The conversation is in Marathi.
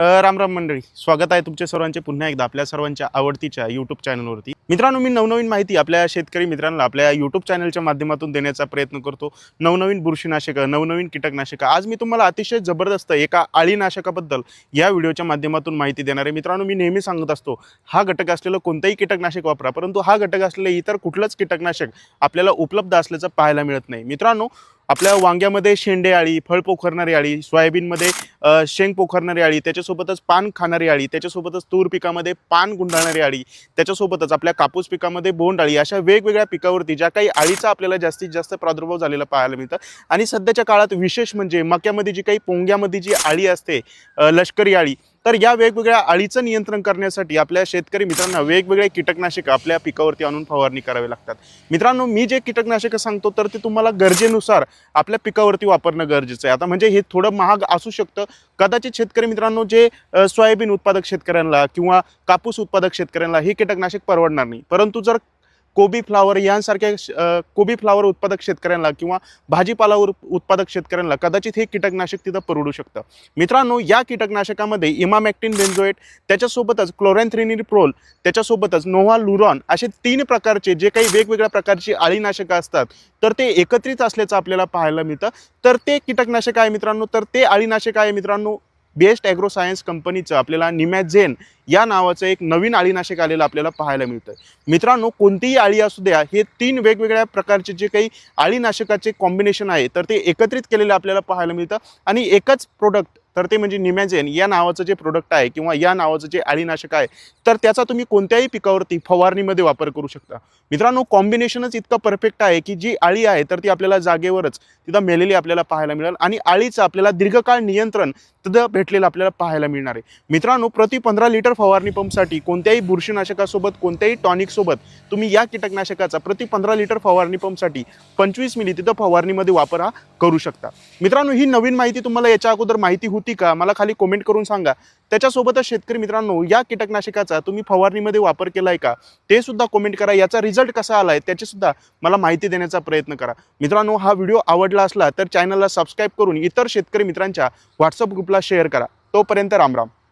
राम राम मंडळी स्वागत आहे तुमच्या सर्वांचे पुन्हा एकदा आपल्या सर्वांच्या आवडतीच्या यूट्यूब चॅनलवरती मित्रांनो मी नवनवीन माहिती आपल्या शेतकरी मित्रांना आपल्या यूट्यूब चॅनलच्या माध्यमातून देण्याचा प्रयत्न करतो. नवनवीन बुरशीनाशकं नवनवीन कीटकनाशकं. आज मी तुम्हाला अतिशय जबरदस्त एका अळीनाशकाबद्दल या व्हिडिओच्या माध्यमातून माहिती देणार आहे. मित्रांनो मी नेहमी सांगत असतो हा घटक असलेलं कोणतंही कीटकनाशक वापरा परंतु हा घटक असलेलं इतर कुठलंच कीटकनाशक आपल्याला उपलब्ध असल्याचं पाहायला मिळत नाही. मित्रांनो आपल्या वांग्यामध्ये शेंडे आळी फळ पोखरणारी आळी सोयाबीनमध्ये शेंग पोखरणारी आळी त्याच्यासोबतच पान खाणारी आळी त्याच्यासोबतच तूर पिकामध्ये पान गुंडाळणारी आळी त्याच्यासोबतच आपल्या कापूस पिकामध्ये बोंड आळी अशा वेगवेगळ्या पिकावरती ज्या काही आळीचा आपल्याला जास्तीत जास्त प्रादुर्भाव झालेला पाहायला मिळतं. आणि सध्याच्या काळात विशेष म्हणजे मक्यामध्ये जी काही पोंग्यामध्ये जी आळी असते लष्करी आळी तर या वेगवेगळ्या अळीचं नियंत्रण करण्यासाठी आपल्या शेतकरी मित्रांना वेगवेगळे कीटकनाशक आपल्या पिकावरती आणून फवारणी करावी लागतात. मित्रांनो मी जे कीटकनाशकं सांगतो तर ते तुम्हाला गरजेनुसार आपल्या पिकावरती वापरणं गरजेचं आहे. आता म्हणजे हे थोडं महाग असू शकतं. कदाचित शेतकरी मित्रांनो जे सोयाबीन उत्पादक शेतकऱ्यांना किंवा कापूस उत्पादक शेतकऱ्यांना हे कीटकनाशक परवडणार नाही. परंतु जर कोबी फ्लावर यांसारख्या कोबी फ्लावर उत्पादक शेतकऱ्यांना किंवा भाजीपाला उत्पादक शेतकऱ्यांना कदाचित हे कीटकनाशक तिथं परवडू शकतं. मित्रांनो या कीटकनाशकामध्ये इमामॅक्टिन बेन्झोएट त्याच्यासोबतच क्लोरॅन्थ्रिनिप्रोल त्याच्यासोबतच नोव्हा लुरॉन असे तीन प्रकारचे जे काही वेगवेगळ्या प्रकारची अळीनाशकं असतात तर ते एकत्रित असल्याचं आपल्याला पाहायला मिळतं. तर ते कीटकनाशक आहे मित्रांनो तर ते अळीनाशक आहे मित्रांनो बेस्ट ॲग्रो सायन्स कंपनीचं आपल्याला निमॅझेन या नावाचं एक नवीन अळीनाशक आलेलं आपल्याला पाहायला मिळतं मित्रांनो कोणतीही आळी असू द्या हे तीन वेगवेगळ्या प्रकारचे जे काही अळीनाशकाचे कॉम्बिनेशन आहे तर ते एकत्रित केलेलं आपल्याला पाहायला मिळतं. आणि एकच प्रोडक्ट तर ते म्हणजे निमॅझेन या नावाचं जे प्रोडक्ट आहे किंवा या नावाचं जे अळीनाशक आहे तर त्याचा तुम्ही कोणत्याही पिकावरती फवारणीमध्ये वापर करू शकता. मित्रांनो कॉम्बिनेशनच इतकं परफेक्ट आहे की जी आळी आहे तर ती आपल्याला जागेवरच तिथं मेलेली आपल्याला पाहायला मिळेल आणि आळीचं आपल्याला दीर्घकाळ नियंत्रण तिथं भेटलेलं आपल्याला पाहायला मिळणार आहे. मित्रांनो प्रति पंधरा लिटर फवारणी पंपसाठी कोणत्याही बुरशीनाशकासोबत कोणत्याही टॉनिकसोबत तुम्ही या कीटकनाशकाचा प्रति पंधरा लिटर फवारणी पंपसाठी पंचवीस मिली तिथं फवारणीमध्ये वापर हा करू शकता. मित्रांनो ही नवीन माहिती तुम्हाला याच्या अगोदर माहिती होती का? मला खाली कमेंट करून सांगा. त्याच्यासोबतच शेतकरी मित्रांनो या कीटकनाशकाचा तुम्ही फवारणीमध्ये वापर केला आहे का? ते सुद्धा कमेंट करा. याचा रिझल्ट कसा आला आहे त्याचीसुद्धा मला माहिती देण्याचा प्रयत्न करा. मित्रांनो हा व्हिडिओ आवडला असला तर चॅनलला सबस्क्राईब करून इतर शेतकरी मित्रांच्या व्हॉट्सअप ग्रुपला शेअर करा. तोपर्यंत रामराम.